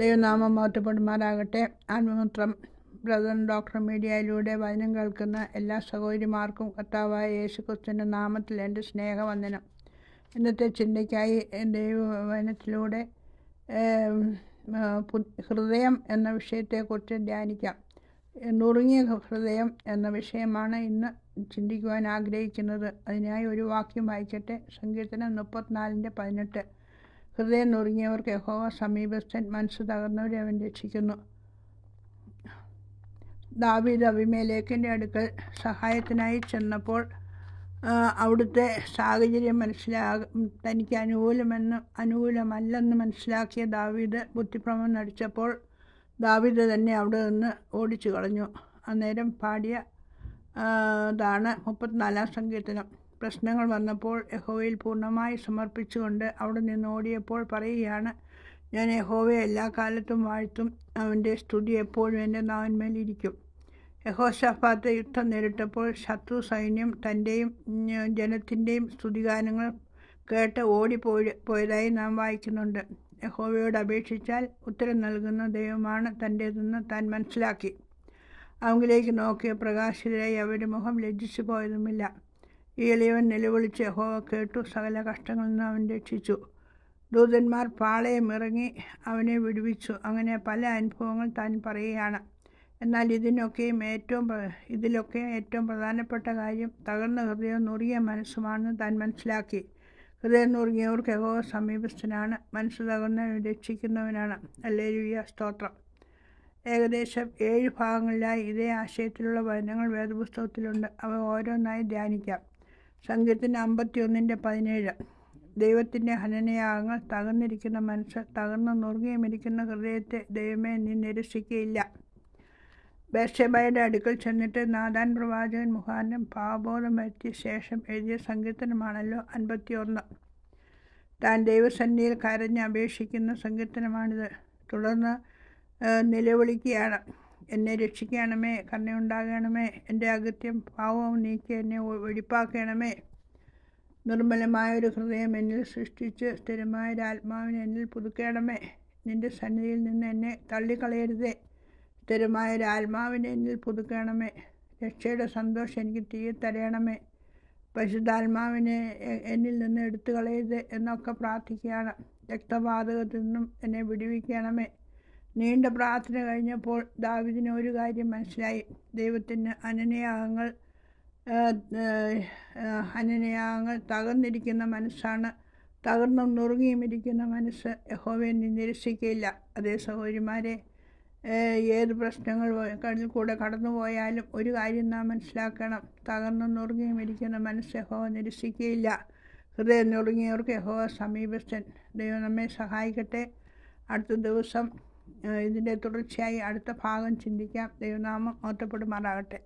ദൈവനാമം മഹത്വപ്പെടുമാറാകട്ടെ ആത്മമിത്രം brother doctor മീഡിയയിലൂടെ വചനം കേൾക്കുന്ന എല്ലാ സഹോദരിമാർക്കും കർത്താവായ യേശു ക്രിസ്തുവിന്റെ നാമത്തിൽ എന്റെ സ്നേഹവന്ദനം. ഇന്നത്തെ ചിന്തയ്ക്കായി ദൈവവചനത്തിലൂടെ ഹൃദയം എന്ന വിഷയത്തെക്കുറിച്ച് ധ്യാനിക്കാം. നുറുങ്ങിയ ഹൃദയം എന്ന വിഷയമാണ് ഇന്ന് ചിന്തിക്കുവാൻ ആഗ്രഹിക്കുന്നത്. അതിനായി ഒരു വാക്യം വായിക്കട്ടെ. സങ്കീർത്തനം മുപ്പത്തിനാലിന്റെ പതിനെട്ട്. ഹൃദയം നുറുങ്ങിയവർക്ക് യഹോവ സമീപസ്ഥൻ മനസ്സ് തകർന്നവരെ അവൻ രക്ഷിക്കുന്നു. ദാവീദ് അഭിമേലേക്കിന്റെ അടുക്കൽ സഹായത്തിനായി ചെന്നപ്പോൾ അവിടുത്തെ സാഹചര്യം മനസ്സിലാ തനിക്ക് അനുകൂലമെന്ന് അനുകൂലമല്ലെന്ന് മനസ്സിലാക്കിയ ദാവീദ് ബുദ്ധിഭ്രമം നടിച്ചപ്പോൾ ദാവീദ് തന്നെ അവിടെ നിന്ന് ഓടിച്ചു കളഞ്ഞു അന്നേരം പാടിയ ഇതാണ് താണ് മുപ്പത്തിനാലാം സങ്കീർത്തനം. പ്രശ്നങ്ങൾ വന്നപ്പോൾ യഹോവയിൽ പൂർണമായി സമർപ്പിച്ചുകൊണ്ട് അവിടെ നിന്ന് ഓടിയപ്പോൾ പറയുകയാണ് ഞാൻ യഹോവയെ എല്ലാ കാലത്തും വാഴ്ത്തും. അവന്റെ സ്തുതി എപ്പോഴും എന്റെ നാവിന്മേലിരിക്കും യഹോഷഫാത്ത് യുദ്ധം നേരിട്ടപ്പോൾ ശത്രു സൈന്യം തന്റെയും ജനത്തിന്റെയും സ്തുതിഗാനങ്ങൾ കേട്ട് ഓടിപ്പോയി പോയതായി നാം വായിക്കുന്നുണ്ട്. യഹോവയോട് അപേക്ഷിച്ചാൽ ഉത്തരം നൽകുന്ന ദൈവമാണ് തന്റേതെന്ന് താൻ മനസ്സിലാക്കി. അവങ്കിലേക്ക് നോക്കിയ പ്രകാശിതരായി അവരുടെ മുഖം ലജ്ജിച്ചു പോയതുമില്ല ഈ എളിയവൻ നിലവിളിച്ച് യഹോവ കേട്ടു. സകല കഷ്ടങ്ങളിൽ നിന്ന് അവൻ രക്ഷിച്ചു. ദൂതന്മാർ പാളയം ഇറങ്ങി അവനെ വിടുവിച്ചു. അങ്ങനെ പല അനുഭവങ്ങൾ താൻ പറയുകയാണ്. എന്നാൽ ഇതിനൊക്കെയും ഏറ്റവും ഇതിലൊക്കെ ഏറ്റവും പ്രധാനപ്പെട്ട കാര്യം തകർന്ന ഹൃദയം നുറുകിയ മനസ്സുമാണെന്ന് താൻ മനസ്സിലാക്കി. ഹൃദയം നുറുങ്ങിയവർക്ക് യഹോവ സമീപസ്ഥനാണ്. മനസ്സ് തകർന്നവൻ രക്ഷിക്കുന്നവനാണ്. അല്ലേലുയ്യ സ്തോത്രം. ഏകദേശം ഏഴ് ഭാഗങ്ങളിലായി ഇതേ ആശയത്തിലുള്ള വചനങ്ങൾ വേദപുസ്തകത്തിലുണ്ട്. അവ ഓരോന്നായി ധ്യാനിക്കാം. സംഗീതത്തിന് അമ്പത്തി ഒന്നിന്റെ പതിനേഴ് ദൈവത്തിന്റെ ഹനനയാഗങ്ങൾ തകർന്നിരിക്കുന്ന മനസ്സ് തകർന്ന് നുറുങ്ങിയുമിരിക്കുന്ന ഹൃദയത്തെ ദൈവമേ നീ നിരസിക്കുകയില്ല ബേർഷബയുടെ അടുക്കൽ ചെന്നിട്ട് നാദാൻ പ്രവാചകൻ മുഖാന്തരം പാവബോധം വരുത്തിയ ശേഷം എഴുതിയ സങ്കീർത്തനമാണല്ലോ അൻപത്തി ഒന്ന് താൻ ദൈവസന്നിധിയിൽ കരഞ്ഞ് അപേക്ഷിക്കുന്ന സങ്കീർത്തനമാണിത് തുടർന്ന് നിലവിളിക്കുകയാണ്. എന്നെ രക്ഷിക്കണമേ കരുണയുണ്ടാകണമേ എന്റെ അകത്യം പാവവും നീക്കി എന്നെ വെടിപ്പാക്കണമേ. നിർമ്മലമായ ഒരു ഹൃദയം എന്നിൽ സൃഷ്ടിച്ച് സ്ഥിരമായ ഒരു ആത്മാവിനെ എന്നിൽ പുതുക്കണമേ. നിന്റെ സന്നിധിയിൽ നിന്ന് എന്നെ തള്ളിക്കളയരുതേ. സ്ഥിരമായ ഒരു ആത്മാവിനെ എന്നിൽ പുതുക്കണമേ. രക്ഷയുടെ സന്തോഷം എനിക്ക് തീയെ തരയണമേ പരിശുദ്ധാത്മാവിനെ എന്നിൽ നിന്ന് എടുത്തു കളയരുത് എന്നൊക്കെ പ്രാർത്ഥിക്കുകയാണ്. രക്തപാതകത്തിൽ നിന്നും എന്നെ വിടുവിക്കണമേ. നീണ്ട പ്രാർത്ഥന കഴിഞ്ഞപ്പോൾ ദാവിദിന് ഒരു കാര്യം മനസ്സിലായി. ദൈവത്തിന് അനനയാഗങ്ങൾ അനനയാഗങ്ങൾ തകർന്നിരിക്കുന്ന മനസ്സാണ്. തകർന്നും നുറുങ്ങിയും ഇരിക്കുന്ന മനസ്സ് യഹോവയെ നീ അതേ സഹോദരിമാരെ ഏത് പ്രശ്നങ്ങൾ കടലിൽ കൂടെ കടന്നു പോയാലും ഒരു കാര്യം നാം മനസ്സിലാക്കണം. തകർന്നും നുറുങ്ങിയും ഇരിക്കുന്ന മനസ്സ് യഹോവ നിരസിക്കുകയില്ല ഹൃദയം നുറുങ്ങിയവർക്ക് യഹോവ സമീപസ്ഥൻ. ദൈവം നമ്മെ സഹായിക്കട്ടെ. അടുത്ത ദിവസം ഇതിന്റെ തുടർച്ചയായി അടുത്ത ഭാഗം ചിന്തിക്കാം. ദൈവനാമം ഓത്തപ്പെടുമാറാകട്ടെ